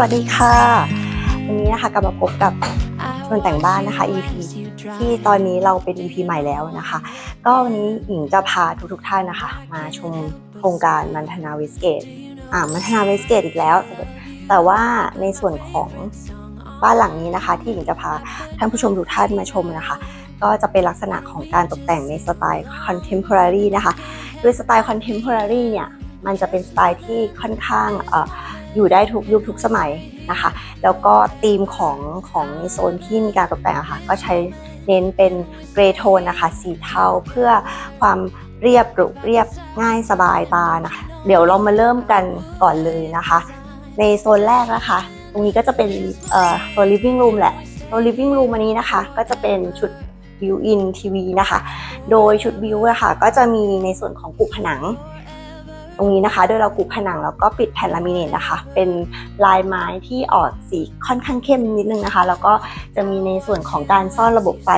วัสดีค่ะวันนี้นะคะกลับมาพบกับชวนแต่งบ้านนะคะ EP ที่ตอนนี้เราเป็น EP ใหม่แล้วนะคะ ก็วันนี้หญิงจะพาทุกๆท่านนะคะ มาชมโครงการมันธนาเวสเกตอ่ามันธนาเวสเกตอีกแล้ว แต่ว่าในส่วนของบ้านหลังนี้นะคะ ที่หญิงจะพาท่านผู้ชมทุกท่านมาชมนะคะ ก็จะเป็นลักษณะของการตกแต่งในสไตล์ contemporary นะคะโดยสไตล์ contemporary เนี่ยมันจะเป็นสไตล์ที่ค่อนข้างเอ่อ อยู่ได้ทุกยุคทุกสมัยนะคะ แล้วก็ธีมของของในโซนที่มีการตกแต่งอะค่ะก็ใช้เน้นเป็นเกรโทนนะคะ สีเทาเพื่อความเรียบหรูเรียบง่ายสบายตานะคะเดี๋ยวเรามาเริ่มกันก่อนเลยนะคะ ในโซนแรกนะคะ ตรงนี้ก็จะเป็นโซน living room แหละโซน living room อันนี้นะคะ ก็จะเป็นชุด built in TV นะคะ โดยชุดบิวอะค่ะก็จะมีในส่วนของกุผนัง ตรงนี้นะคะ โดยเรากุผนังแล้วก็ปิดแผ่นลามิเนตนะคะ เป็นลายไม้ที่ออกสีค่อนข้างเข้มนิดนึงนะคะ แล้วก็จะมีในส่วนของการซ่อนระบบไฟ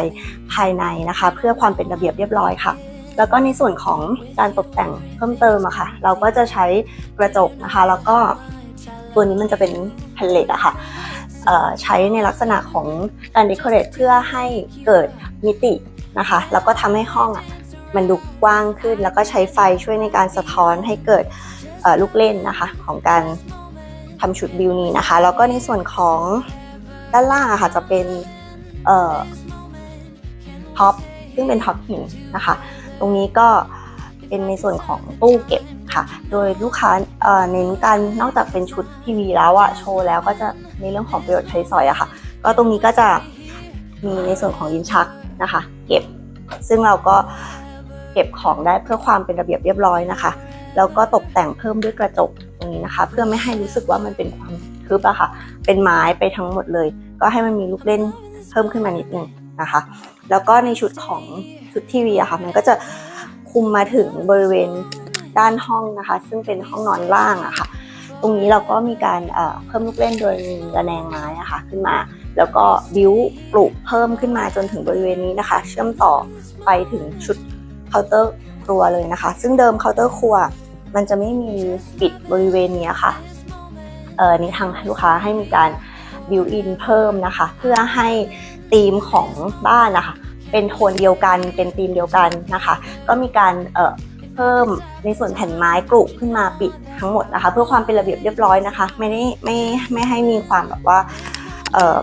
ภายในนะคะ เพื่อความเป็นระเบียบเรียบร้อยค่ะ แล้วก็ในส่วนของการตกแต่งเพิ่มเติมอะค่ะ เราก็จะใช้กระจกนะคะ แล้วก็ตัวนี้มันจะเป็นแผ่นเหล็กอะค่ะเอ่อใช้ในลักษณะของการเดคอเรทเพื่อให้เกิดมิตินะคะ แล้วก็ทำให้ห้องอะ มันดูกว้างขึ้น แล้วก็ใช้ไฟช่วยในการสะท้อนให้เกิดลูกเล่นนะคะ ของการทำชุดบิวนี้นะคะ แล้วก็ในส่วนของด้านล่างค่ะจะเป็นท็อปซึ่งเป็นท็อปหินนะคะ ตรงนี้ก็เป็นในส่วนของตู้เก็บค่ะ โดยลูกค้าเน้นการนอกจากเป็นชุดทีวีแล้วอะโชว์แล้วก็จะในเรื่องของประโยชน์ใช้สอยอะค่ะ ก็ตรงนี้ก็จะมีในส่วนของลิ้นชักนะคะ เก็บ ซึ่งเราก็ เก็บของได้เพื่อความเป็นระเบียบเรียบร้อยนะคะ แล้วก็ตกแต่งเพิ่มด้วยกระจกตรงนี้นะคะ เพื่อไม่ให้รู้สึกว่ามันเป็นความทึบอะค่ะ เป็นไม้ไปทั้งหมดเลย ก็ให้มันมีลูกเล่นเพิ่มขึ้นมานิดนึงนะคะ แล้วก็ในชุดของชุดทีวีอะค่ะ มันก็จะคุมมาถึงบริเวณด้านห้องนะคะ ซึ่งเป็นห้องนอนล่างอะค่ะ ตรงนี้เราก็มีการเพิ่มลูกเล่นโดยมีระแนงไม้อะค่ะขึ้นมาแล้วก็บิ้วปลูกเพิ่มขึ้นมาจนถึงบริเวณนี้นะคะ เชื่อมต่อไปถึงชุด เคาน์เตอร์ครัวเลยนะคะ ซึ่งเดิมเคาน์เตอร์ครัว มันจะไม่มีปิดบริเวณนี้ค่ะเออนี่ทางลูกค้าให้มีการบิวอินเพิ่มนะคะ เพื่อให้ธีมของบ้านนะคะ เป็นโทนเดียวกันเป็นธีมเดียวกันนะคะ ก็มีการเอ่อเพิ่มในส่วนแผ่นไม้กรุขึ้นมาปิดทั้งหมดนะคะ เพื่อความเป็นระเบียบเรียบร้อยนะคะ ไม่ได้ไม่ไม่ให้มีความแบบว่าเออ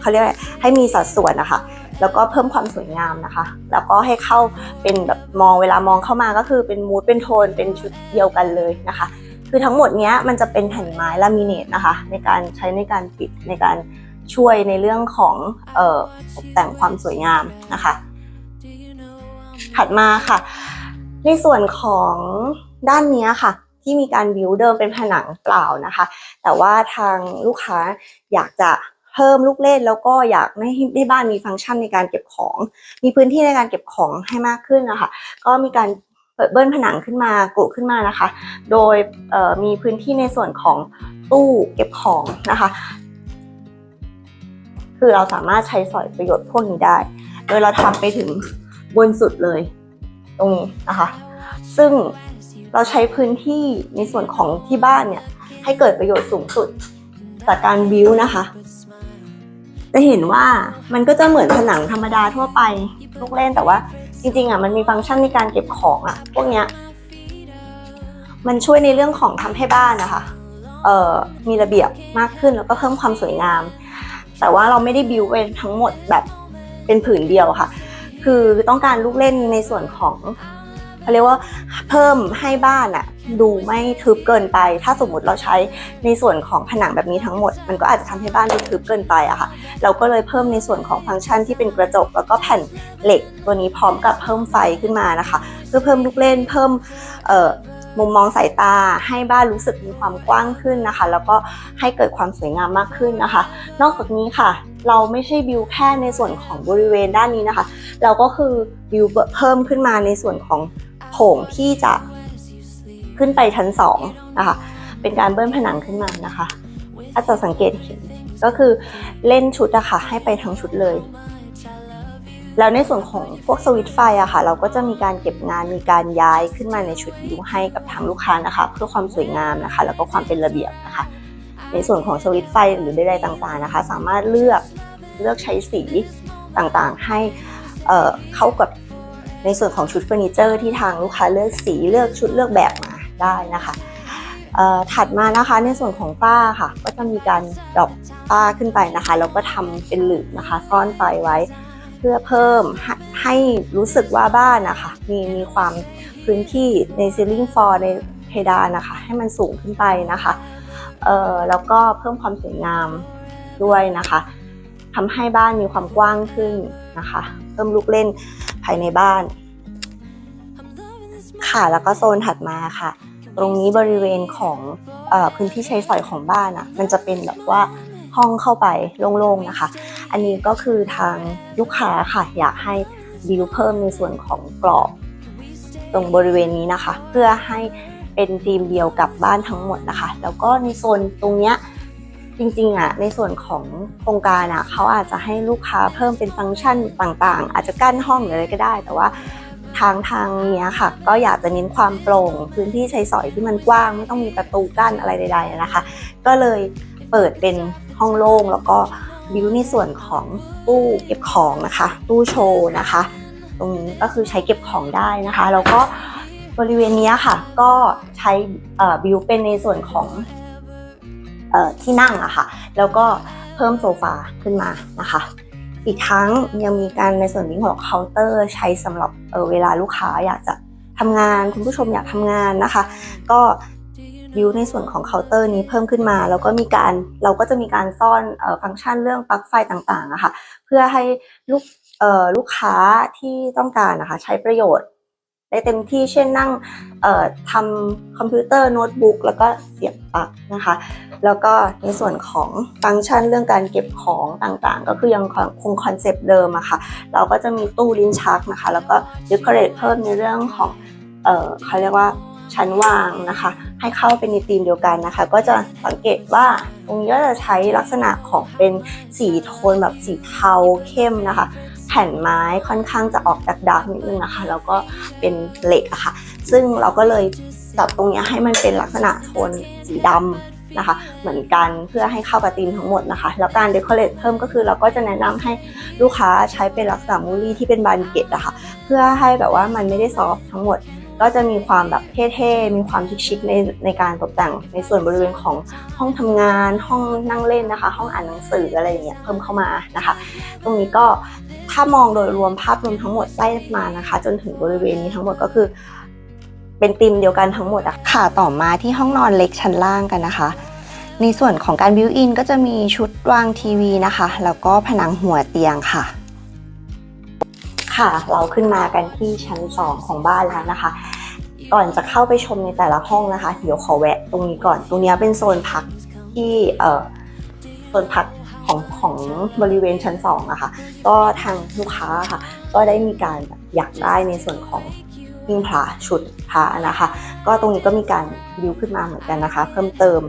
เขาเรียกให้มีสัดส่วนนะคะ แล้วก็เพิ่มความสวยงามนะคะ แล้วก็ให้เข้าเป็นแบบมองเวลามองเข้ามาก็คือเป็นมูดเป็นโทน เป็นชุดเดียวกันเลยนะคะ คือทั้งหมดเนี้ยมันจะเป็นแผ่นไม้ลามิเนตนะคะ ในการใช้ในการปิดในการช่วยในเรื่องของเอ่อตกแต่งความสวยงามนะคะ ถัดมาค่ะ ในส่วนของด้านนี้ค่ะที่มีการบิวเดิมเป็นผนังเปล่านะคะ แต่ว่าทางลูกค้าอยากจะ เพิ่มลูกเล่นแล้วก็อยากให้ให้บ้านมีฟังก์ชันในการเก็บของ มีพื้นที่ในการเก็บของให้มากขึ้นนะคะก็มีการเปิดเบิ้ลผนังขึ้นมากุขึ้นมานะคะ โดยมีพื้นที่ในส่วนของตู้เก็บของนะคะ คือเราสามารถใช้สอยประโยชน์พวกนี้ได้ โดยเราทำไปถึงบนสุดเลย ตรงนี้นะคะ ซึ่งเราใช้พื้นที่ในส่วนของที่บ้านเนี่ยให้เกิดประโยชน์สูงสุดจากการบิวนะคะ จะเห็นว่ามันก็จะเหมือนผนังธรรมดาทั่วไปลูกเล่นแต่ว่าจริงๆอะมันมีฟังก์ชันในการเก็บของอะพวกเนี้ยมันช่วยในเรื่องของทำให้บ้านนะคะเอ่อมีระเบียบมากขึ้นแล้วก็เพิ่มความสวยงาม แต่ว่าเราไม่ได้บิวเป็นทั้งหมดแบบเป็นผืนเดียวค่ะ คือต้องการลูกเล่นในส่วนของ เขาเรียกว่าเพิ่มให้บ้านอะดูไม่ทึบเกินไป ถ้าสมมุติเราใช้ในส่วนของผนังแบบนี้ทั้งหมด มันก็อาจจะทำให้บ้านดูทึบเกินไปอะค่ะ เราก็เลยเพิ่มในส่วนของฟังก์ชันที่เป็นกระจก แล้วก็แผ่นเหล็กตัวนี้พร้อมกับเพิ่มไฟขึ้นมานะคะ เพื่อเพิ่มลูกเล่นเพิ่มมุมมองสายตาให้บ้านรู้สึกมีความกว้างขึ้นนะคะ แล้วก็ให้เกิดความสวยงามมากขึ้นนะคะ นอกจากนี้ค่ะ เราไม่ใช่บิวแค่ในส่วนของบริเวณด้านนี้นะคะ เราก็คือบิวเพิ่มขึ้นมาในส่วนของ โถงที่จะขึ้นไปชั้นสองนะคะ เป็นการเบิ้ลผนังขึ้นมานะคะ ถ้าจะสังเกตเห็นก็คือเล่นชุดอะค่ะให้ไปทั้งชุดเลย แล้วในส่วนของพวกสวิตไฟอะค่ะ เราก็จะมีการเก็บงานมีการย้ายขึ้นมาในชุดบิวให้กับทางลูกค้านะคะ เพื่อความสวยงามนะคะ แล้วก็ความเป็นระเบียบนะคะ ในส่วนของสวิตไฟหรือใดๆต่างๆนะคะ สามารถเลือกเลือกใช้สีต่างๆให้เเข้ากับ ในส่วนของชุดเฟอร์นิเจอร์ที่ทางลูกค้าเลือกสีเลือกชุดเลือกแบบมาได้นะคะถัดมานะคะในส่วนของฝ้าค่ะ ก็จะมีการดรอปฝ้าขึ้นไปนะคะแล้วก็ทำเป็นหลืบนะคะ ซ่อนไฟไว้ เพื่อเพิ่มให้ให้รู้สึกว่าบ้านนะคะมีมีความพื้นที่ในซีลิงฟอร์ในเพดานนะคะ ให้มันสูงขึ้นไปนะคะแล้วก็เพิ่มความสวยงามด้วยนะคะทำให้บ้านมีความกว้างขึ้นนะคะ เพิ่มลูกเล่น ภายในบ้าน ค่ะแล้วก็โซนถัดมาค่ะ ตรงนี้บริเวณของอพื้นที่ใช้สอยของบ้านอะ มันจะเป็นแบบว่าห้องเข้าไปโล่งๆนะคะ อันนี้ก็คือทางลูกค้าค่ะ อยากให้ดิวเพิ่มในส่วนของกรอบ ตรงบริเวณนี้นะคะ เพื่อให้เป็นธีมเดียวกับบ้านทั้งหมดนะคะ แล้วก็ในโซนตรงเนี้ย จริงๆอะในส่วนของโครงการอะเขาอาจจะให้ลูกค้าเพิ่มเป็นฟังก์ชันต่างๆ อาจจะกั้นห้องหรืออะไรก็ได้ แต่ว่าทางทางเนี้ยค่ะ ก็อยากจะเน้นความโปร่ง พื้นที่ใช้สอยที่มันกว้าง ไม่ต้องมีประตูกั้นอะไรใด ๆนะคะ ก็เลยเปิดเป็นห้องโล่งแล้วก็บิวในส่วนของตู้เก็บของนะคะตู้โชว์นะคะ ตรงนี้ก็คือใช้เก็บของได้นะคะแล้วก็บริเวณเนี้ยค่ะก็ใช้เอ่อบิวเป็นในส่วนของ ที่นั่งอะค่ะ แล้วก็เพิ่มโซฟาขึ้นมานะคะ อีกทั้งยังมีการในส่วนนี้ของเคาน์เตอร์ใช้สำหรับเเวลาลูกค้าอยากจะทำงานคุณผู้ชมอยากทำงานนะคะ ก็บิวในส่วนของเคาน์เตอร์นี้เพิ่มขึ้นมา แล้วก็มีการเราก็จะมีการซ่อนออฟังก์ชันเรื่องปลั๊กไฟต่างๆอะค่ะเพื่อให้ลูกลูกค้าที่ต้องการนะคะใช้ประโยชน์ ได้เต็มที่เช่นนั่งทำคอมพิวเตอร์โน้ตบุ๊กแล้วก็เสียบปลั๊กนะคะ แล้วก็ในส่วนของฟังก์ชันเรื่องการเก็บของต่างๆ ก็คือยังคงคอนเซปต์เดิมอะค่ะ เราก็จะมีตู้ลิ้นชักนะคะ แล้วก็ด e คอเรทเพิ่มในเรื่องของเออเขาเรียกว่าชั้นวางนะคะ ให้เข้าเป็นในธีมเดียวกันนะคะ ก็จะสังเกตว่าตรงนี้ก็จะใช้ลักษณะของเป็นสีโทนแบบสีเทาเข้มนะคะ ผ่นไม้ค่อนข้างจะออกจากดาร์กนิดนึงนะคะ แล้วก็เป็นเหล็กอะค่ะ ซึ่งเราก็เลยปรับตรงนี้ให้มันเป็นลักษณะโทนสีดำนะคะ เหมือนกันเพื่อให้เข้ากับธีมทั้งหมดนะคะ แล้วการเดคอเรทเพิ่มก็คือเราก็จะแนะนำให้ลูกค้าใช้เป็นลักษณะมูลี่ที่เป็นบานเกตอะค่ะ เพื่อให้แบบว่ามันไม่ได้ซอฟต์ทั้งหมดก็จะมีความแบบเท่ๆ มีความชิคๆในในการตกแต่งในส่วนบริเวณของห้องทำงาน ห้องนั่งเล่นนะคะ ห้องอ่านหนังสืออะไรอย่างเงี้ยเพิ่มเข้ามานะคะ ตรงนี้ก็ ถ้ามองโดยรวมภาพรวมทั้งหมดไล่มานะคะ จนถึงบริเวณนี้ทั้งหมดก็คือ เป็นธีมเดียวกันทั้งหมดอะค่ะต่อมาที่ห้องนอนเล็กชั้นล่างกันนะคะ ในส่วนของการบิวอินก็จะมีชุดวางทีวีนะคะ แล้วก็ผนังหัวเตียงค่ะค่ะเราขึ้นมากันที่ชั้น 2 ของบ้านแล้วนะคะ ก่อนจะเข้าไปชมในแต่ละห้องนะคะ เดี๋ยวขอแวะตรงนี้ก่อน ตรงนี้เป็นโซนพักที่เอ่อโซนพัก บริเวณชั้น2นะคะก็ทางลูกค้าค่ะ ก็ได้มีการอยากได้ในส่วนของหิ้งพระชุดพระนะคะ ก็ตรงนี้ก็มีการบิวขึ้นมาเหมือนกันนะคะ เพิ่มเติม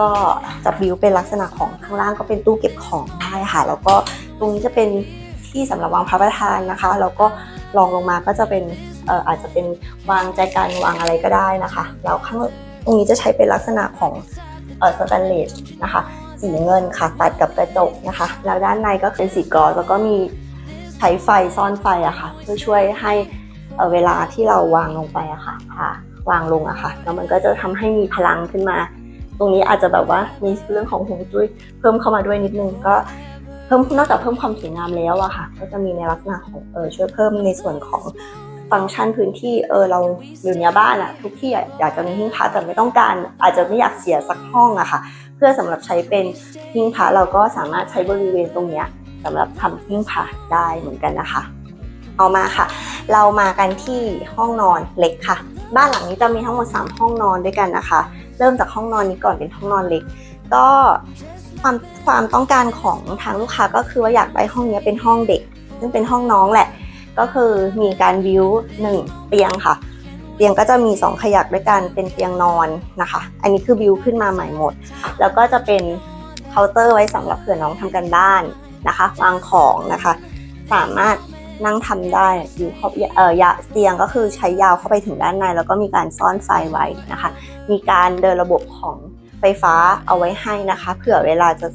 ก็จะบิวเป็นลักษณะของข้างล่างก็เป็นตู้เก็บของได้ค่ะ แล้วก็ตรงนี้จะเป็นที่สำหรับวางพระประธานนะคะ แล้วก็รองลงมาก็จะเป็นเอ่ออาจจะเป็นวางใจการวางอะไรก็ได้นะคะ แล้วข้างตรงนี้จะใช้เป็นลักษณะของเอ่อสแตนเลสนะคะ สีเงินค่ะ ตัดกับกระจกนะคะ แล้วด้านในก็เป็นสีกรอสแล้วก็มีใช้ไฟซ่อนไฟอะค่ะ เพื่อช่วยให้เเวลาที่เราวางลงไปอะค่ะค่ะ วางลงอะค่ะ แล้วมันก็จะทำให้มีพลังขึ้นมา ตรงนี้อาจจะแบบว่ามีเรื่องของหงจุ้ยเพิ่มเข้ามาด้วยนิดนึงก็เพิ่มนอกจากเพิ่มความสวยงามแล้วอะค่ะ ก็จะมีในลักษณะของเออช่วยเพิ่มในส่วนของฟังก์ชันพื้นที่เออเราอยู่ในบ้านอะทุกที่อยากจะมีหิ้งพระแต่ไม่ต้องการ อาจจะไม่อยากเสียสักห้องอะค่ะ พื่อสำหรับใช้เป็นหิ้งพระเราก็สามารถใช้บริเวณตรงเนี้ยสำหรับทำหิ้งพระได้เหมือนกันนะคะ เอามาค่ะ เรามากันที่ห้องนอนเล็กค่ะ บ้านหลังนี้จะมีทั้งหมด 3 ห้องนอนด้วยกันนะคะ เริ่มจากห้องนอนนี้ก่อนเป็นห้องนอนเล็ก ก็ความความต้องการของทางลูกค้าก็คือว่าอยากได้ห้องนี้เป็นห้องเด็ก ซึ่งเป็นห้องน้องแหละ ก็คือมีการวิวหนึ่งเตียงค่ะ เตียงก็จะมี 2 ขยักด้วยกันเป็นเตียงนอนนะคะ อันนี้คือวิวขึ้นมาใหม่หมด แล้วก็จะเป็นเคาน์เตอร์ไว้สำหรับเผื่อน้องทำกันบ้านนะคะวางของนะคะ สามารถนั่งทำได้อยู่เข้าเอ่อยาเตียงก็คือใช้ยาวเข้าไปถึงด้านใน แล้วก็มีการซ่อนไฟไว้นะคะ มีการเดินระบบของไฟไฟฟ้าเอาไว้ให้นะคะ เผื่อเวลาจะ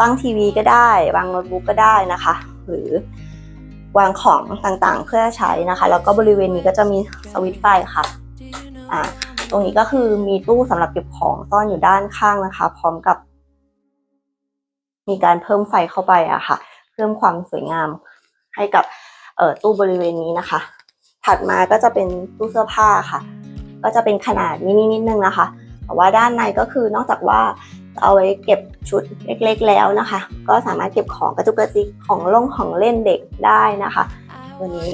ตั้งทีวีก็ได้ วางโน้ตบุ๊กก็ได้นะคะ หรือ วางของต่างๆ เพื่อใช้นะคะ แล้วก็บริเวณนี้ก็จะมีสวิตช์ไฟค่ะอ่าตรงนี้ก็คือมีตู้สำหรับเก็บของซ่อนอยู่ด้านข้างนะคะ พร้อมกับ มีการเพิ่มไฟเข้าไปอะค่ะ เพิ่มความสวยงามให้กับตู้บริเวณนี้นะคะ ถัดมาก็จะเป็นตู้เสื้อผ้าค่ะ ก็จะเป็นขนาดมินินิดนึงนะคะ แต่ว่าด้านในก็คือนอกจากว่าเอาไว้เก็บชุดเล็กๆแล้วนะคะ ก็สามารถเก็บของกระจุกกระจิกของลงของเล่นเด็กได้นะคะ ตัวนี้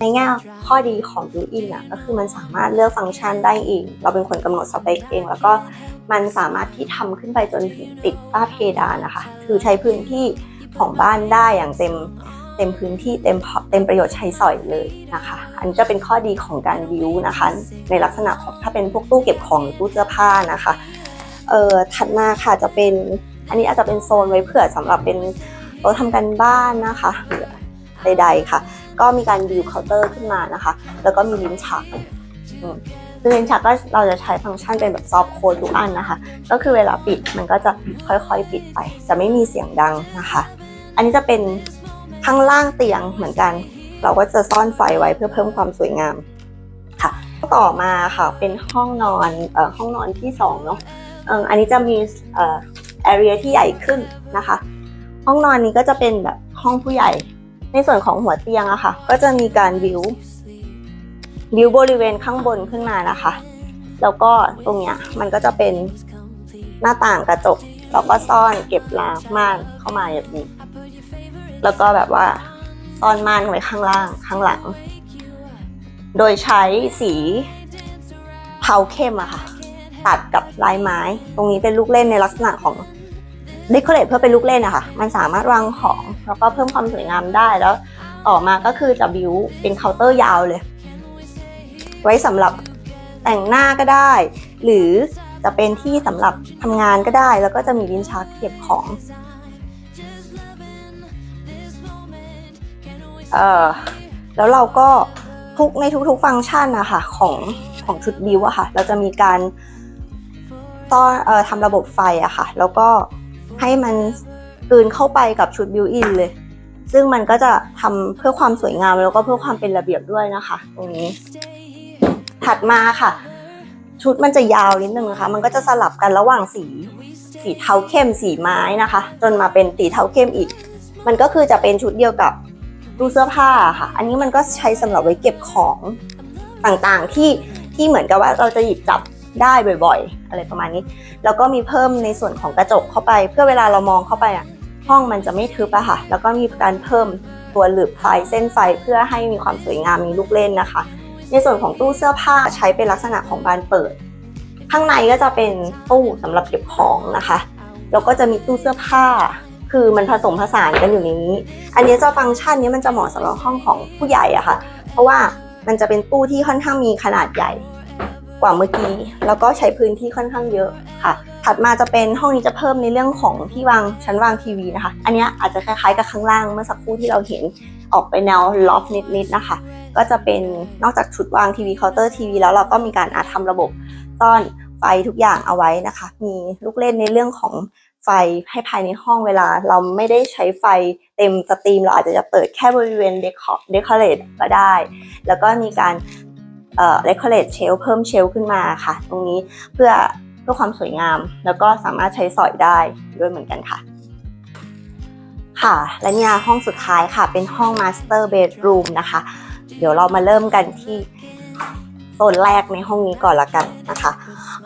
ในแง่ข้อดีของ b u i n อะก็คือมันสามารถเลือกฟังก์ชันได้เอง เราเป็นคนกำหนดสเปคเอง แล้วก็มันสามารถที่ทำขึ้นไปจนถึงติดฝ้าเพดานนะคะ คือใช้พื้นที่ของบ้านได้อย่างเต็ม เต็มพื้นที่เต็มพอเต็มประโยชน์ใช้สอยเลยนะคะ อันนี้ก็เป็นข้อดีของการวิวนะคะ ในลักษณะของถ้าเป็นพวกตู้เก็บของหรือตู้เสื้อผ้านะคะเอ่อถัดมาค่ะจะเป็นอันนี้อาจจะเป็นโซนไว้เผื่อสำหรับเป็นโต๊ะทำการบ้านนะคะหรือใดๆค่ะ ก็มีการดิวเคาน์เตอร์ขึ้นมานะคะ แล้วก็มีลิ้นชักอืมซึ่งลิ้นชักก็เราจะใช้ฟังก์ชันเป็นแบบซอฟต์โค้ดทุกอันนะคะ ก็คือเวลาปิดมันก็จะค่อยๆปิดไป จะไม่มีเสียงดังนะคะ อันนี้จะเป็น ข้างล่างเตียงเหมือนกัน เราก็จะซ่อนไฟไว้เพื่อเพิ่มความสวยงามค่ะ ต่อมาค่ะเป็นห้องนอนเอ่อห้องนอนที่สองเนาะอันนี้จะมีเอ่อ area ที่ใหญ่ขึ้นนะคะ ห้องนอนนี้ก็จะเป็นแบบห้องผู้ใหญ่ ในส่วนของหัวเตียงอะค่ะ ก็จะมีการวิววิวบริเวณข้างบนขึ้นมานะคะ แล้วก็ตรงเนี้ยมันก็จะเป็นหน้าต่างกระจกแล้วก็ซ่อนเก็บลาม่านเข้ามาอย่างนี้ แล้วก็แบบว่าซ่อนม่านไว้ข้างล่างข้างหลัง โดยใช้สีเทาเข้มอะค่ะ ตัดกับลายไม้ ตรงนี้เป็นลูกเล่นในลักษณะของเดคอเรทเพื่อเป็นลูกเล่นอะค่ะ มันสามารถวางของแล้วก็เพิ่มความสวยงามได้แล้ว ต่อมาก็คือจะบิวเป็นเคาน์เตอร์ยาวเลย ไว้สำหรับแต่งหน้าก็ได้ หรือจะเป็นที่สำหรับทำงานก็ได้ แล้วก็จะมีลิ้นชักเก็บของ เออแล้วเราก็ทุกในทุกๆฟังก์ชันนะคะของของชุดบิวอะค่ะ เราจะมีการต้อนเอ่อทำระบบไฟอะค่ะ แล้วก็ให้มันกลืนเข้าไปกับชุดบิวอินเลย ซึ่งมันก็จะทำเพื่อความสวยงามแล้วก็เพื่อความเป็นระเบียบด้วยนะคะ ตรงนี้ ถัดมาค่ะ ชุดมันจะยาวนิดนึงนะคะ มันก็จะสลับกันระหว่างสี สีเทาเข้มสีไม้นะคะ จนมาเป็นสีเทาเข้มอีก มันก็คือจะเป็นชุดเดียวกับ ตู้เสื้อผ้าค่ะ อันนี้มันก็ใช้สำหรับไว้เก็บของต่างๆที่ที่เหมือนกับว่าเราจะหยิบจับได้บ่อย ๆ อะไรประมาณนี้ แล้วก็มีเพิ่มในส่วนของกระจกเข้าไป เพื่อเวลาเรามองเข้าไปอะห้องมันจะไม่ทึบอะค่ะ แล้วก็มีการเพิ่มตัวหลืบไฟเส้นไฟเพื่อให้มีความสวยงามมีลูกเล่นนะคะ ในส่วนของตู้เสื้อผ้าใช้เป็นลักษณะของบานเปิด ข้างในก็จะเป็นตู้สำหรับเก็บของนะคะแล้วก็จะมีตู้เสื้อผ้า คือมันผสมผสานกันอยู่ในนี้ อันนี้จะฟังก์ชันนี้มันจะเหมาะสำหรับห้องของผู้ใหญ่อะค่ะ เพราะว่ามันจะเป็นตู้ที่ค่อนข้างมีขนาดใหญ่กว่าเมื่อกี้ แล้วก็ใช้พื้นที่ค่อนข้างเยอะค่ะ ถัดมาจะเป็นห้องนี้จะเพิ่มในเรื่องของที่วางชั้นวางทีวีนะคะ อันนี้อาจจะคล้ายๆกับข้างล่างเมื่อสักครู่ที่เราเห็นออกไปแนวล็อฟนิดๆนะคะ ก็จะเป็นนอกจากชุดวางทีวีเคาน์เตอร์ทีวีแล้วเราก็มีการอาทำระบบซ่อนไฟทุกอย่างเอาไว้นะคะ มีลูกเล่นในเรื่องของ ไฟให้ภายในห้องเวลา เราไม่ได้ใช้ไฟเต็มสตรีม เราอาจจะเปิดแค่บริเวณเดคอเดคอเรทก็ได้ แล้วก็มีการเอ่อเดคอเรทเชลเพิ่มเชลขึ้นมาค่ะ ตรงนี้เพื่อเพื่อความสวยงาม แล้วก็สามารถใช้สอยได้ด้วยเหมือนกันค่ะค่ะ และเนี่ยห้องสุดท้ายค่ะ เป็นห้อง Master Bedroom นะคะ เดี๋ยวเรามาเริ่มกันที่ โซนแรกในห้องนี้ก่อนละกันนะคะ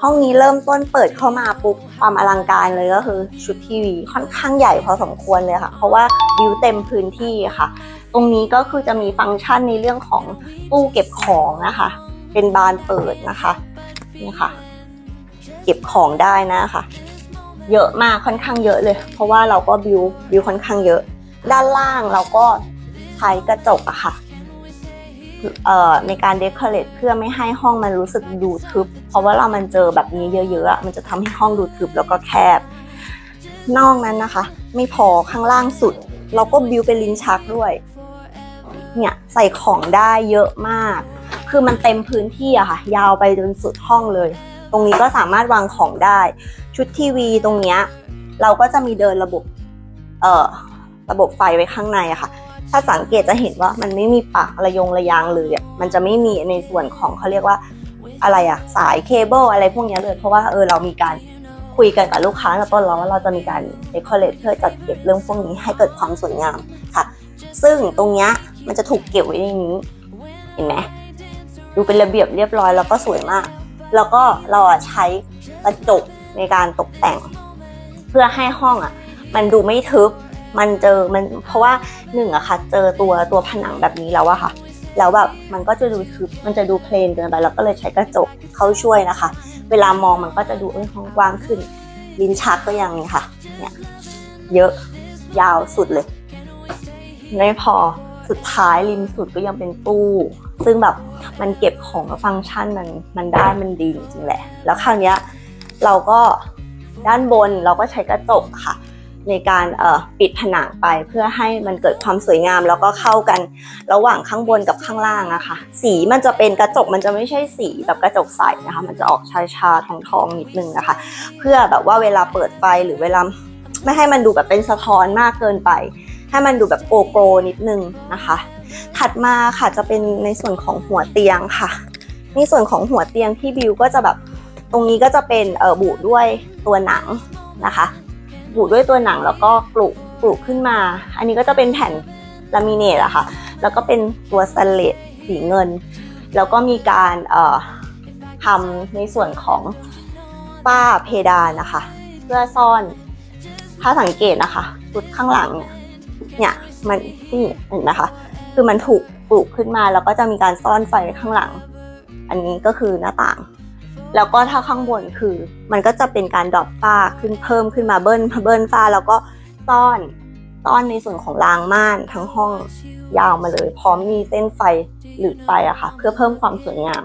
ห้องนี้เริ่มต้นเปิดเข้ามาปุ๊บความอลังการเลยก็คือ ชุดทีวีค่อนข้างใหญ่พอสมควรเลยค่ะ เพราะว่าวิวเต็มพื้นที่ค่ะ ตรงนี้ก็คือจะมีฟังก์ชันในเรื่องของตู้เก็บของนะคะ เป็นบานเปิดนะคะนี่ค่ะ เก็บของได้นะคะเยอะมากค่อนข้างเยอะเลย เพราะว่าเราก็บิวบิวค่อนข้างเยอะ ด้านล่างเราก็ใช้กระจกอะค่ะเอ่อ ในการเดคอเรทเพื่อไม่ให้ห้องมันรู้สึกดูทึบ เพราะว่าเรามันเจอแบบนี้เยอะๆมันจะทำให้ห้องดูทึบแล้วก็แคบ นอกนั้นนะคะ ไม่พอข้างล่างสุด เราก็บิวเป็นลิ้นชักด้วย เนี่ยใส่ของได้เยอะมาก คือมันเต็มพื้นที่อะค่ะ ยาวไปจนสุดห้องเลย ตรงนี้ก็สามารถวางของได้ ชุดทีวีตรงเนี้ยเราก็จะมีเดินระบบ เอ่อระบบไฟไว้ข้างในอะค่ะ ถ้าสังเกตจะเห็นว่ามันไม่มีปากระยงระยางเลยอมันจะไม่มีในส่วนของเขาเรียกว่าอะไรอะสายเคเบิลอะไรพวกนี้เลยเพราะว่าเออเรามีการคุยกันกับลูกค้าตั้งแต่ต้นแล้วว่าเราจะมีการเดคอเรทเพื่อจัดเก็บเรื่องพวกนี้ให้เกิดความสวยงามค่ะ ซึ่งตรงเนี้ยมันจะถูกเก็บไว้ในนี้ เห็นไหมดูเป็นระเบียบเรียบร้อยแล้วก็สวยมาก แล้วก็เราอะใช้กระจกในการตกแต่ง เพื่อให้ห้องอะมันดูไม่ทึบ มันเจอมันเพราะว่าหนึ่งอะค่ะ เจอตัวตัวผนังแบบนี้แล้วอะค่ะ แล้วแบบมันก็จะดูทึบมันจะดูเพลนเกินไปเราก็เลยใช้กระจกเข้าช่วยนะคะ เวลามองมันก็จะดูเออห้องกว้างขึ้น ลิ้นชักก็ยังนี่ค่ะ เนี่ยเยอะยาวสุดเลยไม่พอสุดท้ายริมสุดก็ยังเป็นตู้ ซึ่งแบบมันเก็บของฟังก์ชันมันมันได้มันดีจริงๆแหละ แล้วคราวเนี้ยเราก็ด้านบนเราก็ใช้กระจกค่ะ ในการปิดผนังไปเพื่อให้มันเกิดความสวยงาม แล้วก็เข้ากันระหว่างข้างบนกับข้างล่างอะค่ะ สีมันจะเป็นกระจกมันจะไม่ใช่สีแบบกระจกใสนะคะ มันจะออกชาชาทองทองๆนิดนึงนะคะ เพื่อแบบว่าเวลาเปิดไฟหรือเวลาไม่ให้มันดูแบบเป็นสะท้อนมากเกินไป ให้มันดูแบบโกโกนิดนึงนะคะ ถัดมาค่ะจะเป็นในส่วนของหัวเตียงค่ะในส่วนของหัวเตียงที่บิวก็จะแบบตรงนี้ก็จะเป็นเออบุด้วยตัวหนังนะคะ บุด้วยตัวหนังแล้วก็กลุกลุขึ้นมา อันนี้ก็จะเป็นแผ่นลามิเนตอะค่ะ แล้วก็เป็นตัวสเลตสีเงิน แล้วก็มีการเอ่อทำในส่วนของฝ้าเพดานนะคะ เพื่อซ่อน ถ้าสังเกตนะคะจุดข้างหลังเนี่ยเนี่ยมันนี่เห็นไหมคะคือมันถูกปลูกขึ้นมาแล้วก็จะมีการซ่อนไฟข้างหลัง อันนี้ก็คือหน้าต่าง แล้วก็ถ้าข้างบนคือมันก็จะเป็นการดรอปฝ้าขึ้นเพิ่มขึ้นมาเบิ้ลเบิ้ลฝ้าแล้วก็ซ่อนซ่อนในส่วนของรางม่านทั้งห้องยาวมาเลย พร้อมมีเส้นไฟหรือไฟอะค่ะ เพื่อเพิ่มความสวยงาม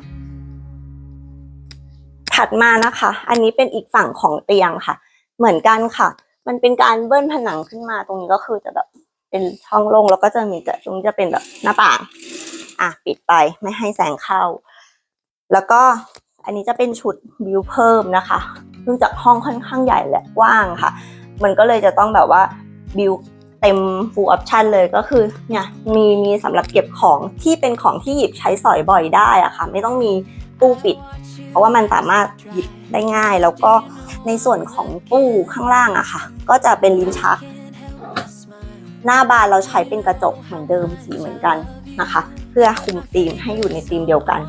ถัดมานะคะ อันนี้เป็นอีกฝั่งของเตียงค่ะ เหมือนกันค่ะ มันเป็นการเบิ้ลผนังขึ้นมาตรงนี้ก็คือจะแบบเป็นช่องโล่งแล้วก็จะมีแต่ตรงจะเป็นแบบหน้าต่าง อะปิดไปไม่ให้แสงเข้า แล้วก็ อันนี้จะเป็นชุดบิวเพิ่มนะคะเนื่องจากห้องค่อนข้างใหญ่และกว้างค่ะ มันก็เลยจะต้องแบบว่าบิวเต็ม full option เลยก็คือเนี่ยมีมีสำหรับเก็บของที่เป็นของที่หยิบใช้สอยบ่อยได้อะค่ะ ไม่ต้องมีตู้ปิด เพราะว่ามันสามารถหยิบได้ง่าย แล้วก็ในส่วนของตู้ข้างล่างอะค่ะ ก็จะเป็นลิ้นชัก หน้าบานเราใช้เป็นกระจกเหมือนเดิมสีเหมือนกันนะคะ เพื่อคุมธีมให้อยู่ในธีมเดียวกัน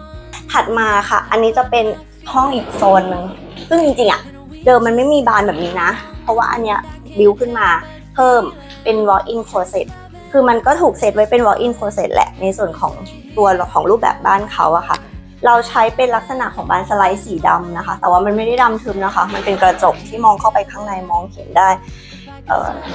ถัดมาค่ะ อันนี้จะเป็นห้องอีกโซนหนึ่งซึ่งจริงๆอะเดิมมันไม่มีบานแบบนี้นะ เพราะว่าอันเนี้ยบิวขึ้นมาเพิ่มเป็น walk-in closet คือมันก็ถูกเซตไว้เป็น walk-in closet แหละในส่วนของตัวของรูปแบบบ้านเขาอะค่ะ เราใช้เป็นลักษณะของบานสไลด์สีดำนะคะ แต่ว่ามันไม่ได้ดำทึมนะคะ มันเป็นกระจกที่มองเข้าไปข้างในมองเห็นได้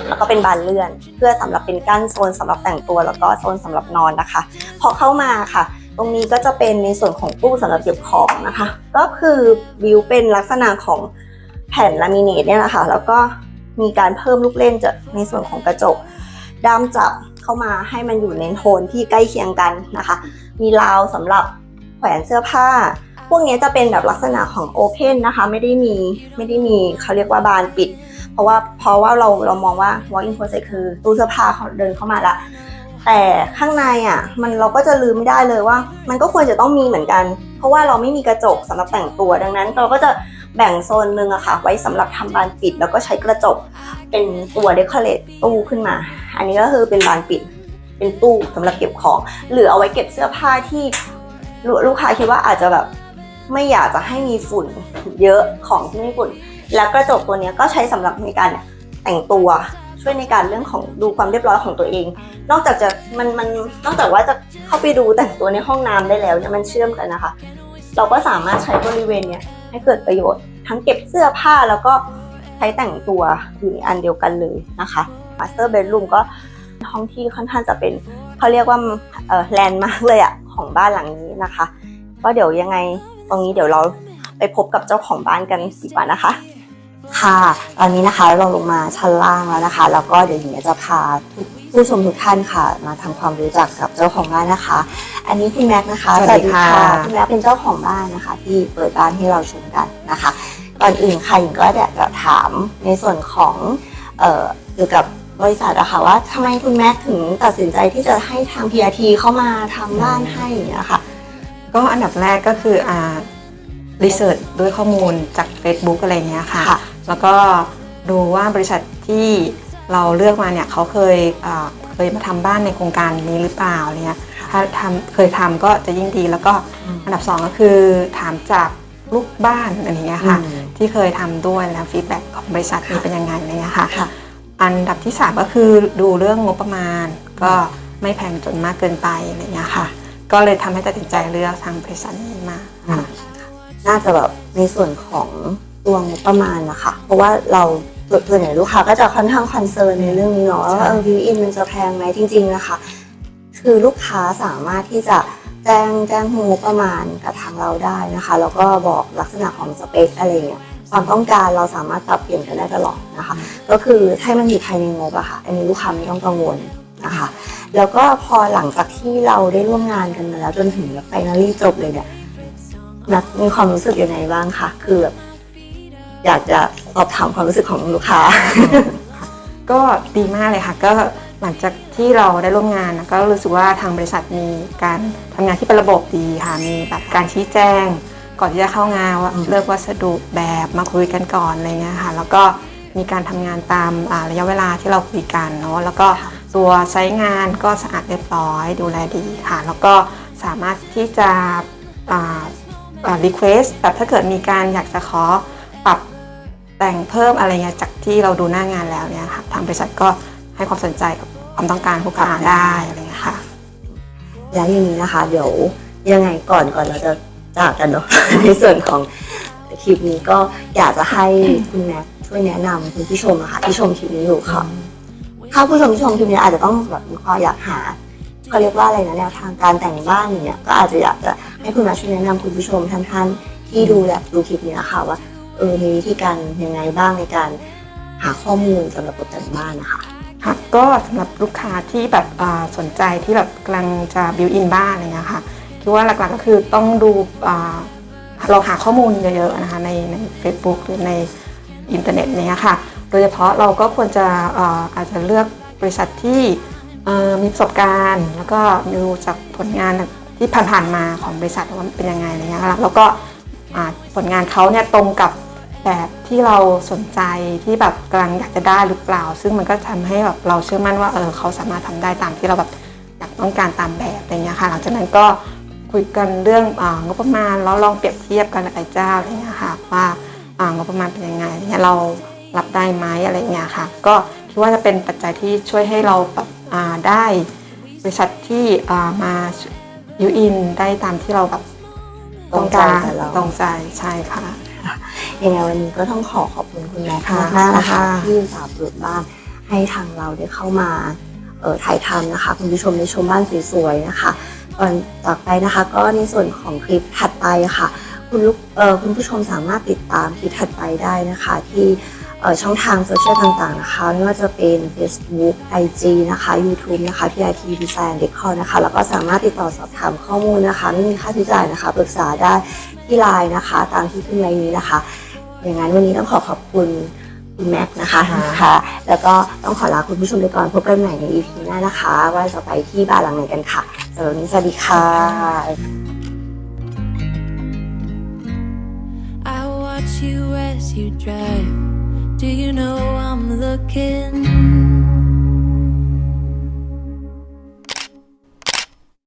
แล้วก็เป็นบานเลื่อน เพื่อสำหรับเป็นกั้นโซนสำหรับแต่งตัวแล้วก็โซนสำหรับนอนนะคะ พอเข้ามาค่ะ ตรงนี้ก็จะเป็นในส่วนของตู้สำหรับเก็บของนะคะ ก็คือวิวเป็นลักษณะของแผ่นลามิเนตเนี่ยแหละค่ะ แล้วก็มีการเพิ่มลูกเล่นจากในส่วนของกระจกด้ามจับเข้ามาให้มันอยู่ในโทนที่ใกล้เคียงกันนะคะ มีราวสำหรับแขวนเสื้อผ้า พวกนี้จะเป็นแบบลักษณะของโอเพนนะคะ ไม่ได้มีไม่ได้มีเขาเรียกว่าบานปิด เพราะว่าเพราะว่าเราเรามองว่า walk in closet คือตู้เสื้อผ้าเขาเดินเข้ามาละ แต่ข้างในอะมันเราก็จะลืมไม่ได้เลยว่า มันก็ควรจะต้องมีเหมือนกัน เพราะว่าเราไม่มีกระจกสำหรับแต่งตัวดังนั้น เราก็จะแบ่งโซนหนึ่งอะค่ะ ไว้สำหรับทำบานปิด แล้วก็ใช้กระจกเป็นตัวเดคอเรทตู้ขึ้นมา อันนี้ก็คือเป็นบานปิด เป็นตู้สำหรับเก็บของ หรือเอาไว้เก็บเสื้อผ้าที่ลูกค้าคิดว่าอาจจะแบบไม่อยากจะให้มีฝุ่นเยอะของที่ไม่ฝุ่น แล้วกระจกตัวนี้ก็ใช้สำหรับในการแต่งตัว ช่วยในการเรื่องของดูความเรียบร้อยของตัวเอง นอกจากจะมันมันนอกจากว่าจะเข้าไปดูแต่งตัวในห้องน้ำได้แล้วเนี่ยมันเชื่อมกันนะคะ เราก็สามารถใช้บริเวณเนี้ยให้เกิดประโยชน์ ทั้งเก็บเสื้อผ้าแล้วก็ใช้แต่งตัวอยู่ในอันเดียวกันเลยนะคะ Master Bedroom ก็ห้องที่ค่อนข้างจะเป็นเขาเรียกว่าเออแลนด์มาร์กเลยอะของบ้านหลังนี้นะคะ ก็เดี๋ยวยังไงตรงนี้เดี๋ยวเราไปพบกับเจ้าของบ้านกันดีกว่านะคะ ค่ะ ตอนนี้นะคะเราลงมาชั้นล่างแล้วนะคะ แล้วก็เดี๋ยวหญิงจะพาทุกผู้ชมทุกท่านค่ะ มาทำความรู้จักกับเจ้าของบ้านนะคะ อันนี้คุณแม็กซ์นะคะสวัสดีค่ะคุณแม็กซ์เป็นเจ้าของบ้านนะคะ ที่เปิดบ้านให้เราชมกันนะคะก่อนอื่นค่ะหญิงก็อยากจะถามในส่วนของเอ่อเกี่ยวกับบริษัทอะค่ะว่าทำไมคุณแม็กซ์ถึงตัดสินใจที่จะให้ทาง PRT เข้ามาทำบ้านให้อย่างเงี้ยค่ะ ก็อันดับแรกก็คืออ่ารีเสิร์ชด้วยข้อมูลจาก Facebook อะไรอย่างเงี้ยค่ะค่ะ แล้วก็ดูว่าบริษัทที่เราเลือกมาเนี่ยเขาเคยอ่าเคยมาทำบ้านในโครงการนี้หรือเปล่าอะไรเงี้ยถ้าทำเคยทำก็จะยิ่งดีแล้วก็อืมอันดับสองก็คือถามจากลูกบ้านอะไรอย่างเงี้ยค่ะอืมที่เคยทำด้วยแล้วฟีดแบ็กของบริษัทนี้เป็นยังไงอะไรเงี้ยค่ะค่ะ อันดับที่ 3 ก็คือดูเรื่องงบประมาณ ก็ไม่แพงจนมากเกินไปอะไรเงี้ยค่ะ ก็เลยทำให้ตัดสินใจเลือกทางบริษัทนี้มาค่ะน่าจะแบบในส่วนของ ตัวงบประมาณนะคะ เพราะว่าเราส่วนใหญ่ลูกค้าก็จะค่อนข้างคอนเซิร์นในเรื่องนี้เนาะว่าเออวิวอินมันจะแพงไหมจริง ๆ นะคะ คือลูกค้าสามารถที่จะแจ้งแจ้งงบประมาณกับทางเราได้นะคะ แล้วก็บอกลักษณะของสเปคอะไรเงี้ยความต้องการเราสามารถปรับเปลี่ยนกันได้ตลอดนะคะ ก็คือให้มันอยู่ภายในงบอะค่ะ อันนี้ลูกค้าไม่ต้องกังวลนะคะ แล้วก็พอหลังจากที่เราได้ร่วมงานกันมาแล้วจนถึงแบบไฟนอลี่จบเลยเนี่ยนัดมีความรู้สึกยังไงบ้างคะคือแบบ อยากจะสอบถามความรู้สึกของลูกค้า ก็ดีมากเลยค่ะ ก็หลังจากที่เราได้ร่วมงานนะก็รู้สึกว่าทางบริษัทมีการทำงานที่เป็นระบบดีค่ะ มีแบบการชี้แจง ก่อนที่จะเข้างานว่าอืมเลือกวัสดุแบบมาคุยกันก่อนอะไรเงี้ยค่ะ แล้วก็มีการทำงานตามอ่าระยะเวลาที่เราคุยกันเนาะแล้วก็ตัวไซต์งานก็สะอาดเรียบร้อยดูแลดีค่ะ แล้วก็สามารถที่จะอ่า รีเควสแบบถ้าเกิดมีการอยากจะขอปรับ แต่งเพิ่มอะไรเงี้ยจากที่เราดูหน้างานแล้วเนี่ยค่ะทางบริษัทก็ให้ความสนใจกับความต้องการลูกค้าได้อะไรเงี้ยค่ะ แล้วอย่างนี้นะคะ เดี๋ยวยังไงก่อนก่อนเราจะจากกันเนาะ ในส่วนของคลิปนี้ก็อยากจะให้คุณแม็กช่วยแนะนำคุณผู้ชมอะคะที่ชมคลิปนี้อยู่ค่ะ ถ้าผู้ชมที่ชมคลิปนี้อาจจะต้องแบบมีความอยากหาเขาเรียกว่าอะไรนะแนวทางการแต่งบ้านอย่างเงี้ยก็อาจจะอยากจะให้คุณแม็กช่วยแนะนำคุณผู้ชมท่านๆที่ดูแบบดูคลิปนี้นะคะว่า เออมีวิธีการยังไงบ้างในการหาข้อมูลสำหรับตกแต่งบ้านนะคะ ค่ะก็สำหรับลูกค้าที่แบบอ่าสนใจที่แบบกำลังจะบิวอินบ้านอะไรเงี้ยค่ะคิดว่าหลักๆก็คือต้องดูอ่าเราหาข้อมูลเยอะๆนะคะในใน Facebook หรือในอินเทอร์เน็ตเนี้ยค่ะ โดยเฉพาะเราก็ควรจะอาอาจจะเลือกบริษัทที่เอ่อมีประสบการณ์ แล้วก็ดูจากผลงานที่ผ่านๆมาของบริษัทว่ามันเป็นยังไงอะไรเงี้ยค่ะแล้วก็อ่าผลงานเขาเนี่ยตรงกับ แบบที่เราสนใจที่แบบกำลังอยากจะได้หรือเปล่า ซึ่งมันก็ทำให้แบบเราเชื่อมั่นว่าเออเขาสามารถทำได้ตามที่เราแบบอยากต้องการตามแบบอะไรเงี้ยค่ะ หลังจากนั้นก็คุยกันเรื่องอางบประมาณแล้วลองเปรียบเทียบกันกับไอ้เจ้าอะไรเงี้ยค่ะว่าอ่างบประมาณเป็นยังไงอะไรเงี้ยเรารับได้ไหมอะไรเงี้ยค่ะ ก็คิดว่าจะเป็นปัจจัยที่ช่วยให้เราแบบอ่าได้บริษัทที่อ่ามายูอินได้ตามที่เราแบบต้องการตรงใจกับเราตรงใจใช่ค่ะ ยังไงวันนี้ก็ต้องขอขอบคุณคุณแม็กซ์ค่ะมากๆนะคะค่ะที่อุตสาห์เปิดบ้านให้ทางเราได้เข้ามาเอ่อถ่ายทำนะคะ คุณผู้ชมได้ชมบ้านสวยๆนะคะก่อนจากไปนะคะก็ในส่วนของคลิปถัดไปค่ะ คุณลูกเอ่อคุณผู้ชมสามารถติดตามคลิปถัดไปได้นะคะ ที่เอ่อช่องทางโซเชียลต่างๆนะคะไม่ว่าจะเป็น Facebook IG นะคะ YouTube นะคะ PIT Design Decor นะคะ แล้วก็สามารถติดต่อสอบถามข้อมูลนะคะ ไม่มีค่าใช้จ่ายนะคะ ปรึกษาได้ที่ไลน์นะคะ ตามที่ขึ้นไว้นี้นะคะ อย่างนั้นวันนี้ต้องขอขอบคุณคุณแม็กซ์นะคะค่ะค่ะ แล้วก็ต้องขอลาคุณผู้ชมไปก่อนพบกันใหม่ใน EP หน้านะคะ ว่าจะไปที่บ้านหลังไหนกันค่ะสำหรับวันนี้สวัสดีค่ะ I watch you as you drive. Do you know I'm looking?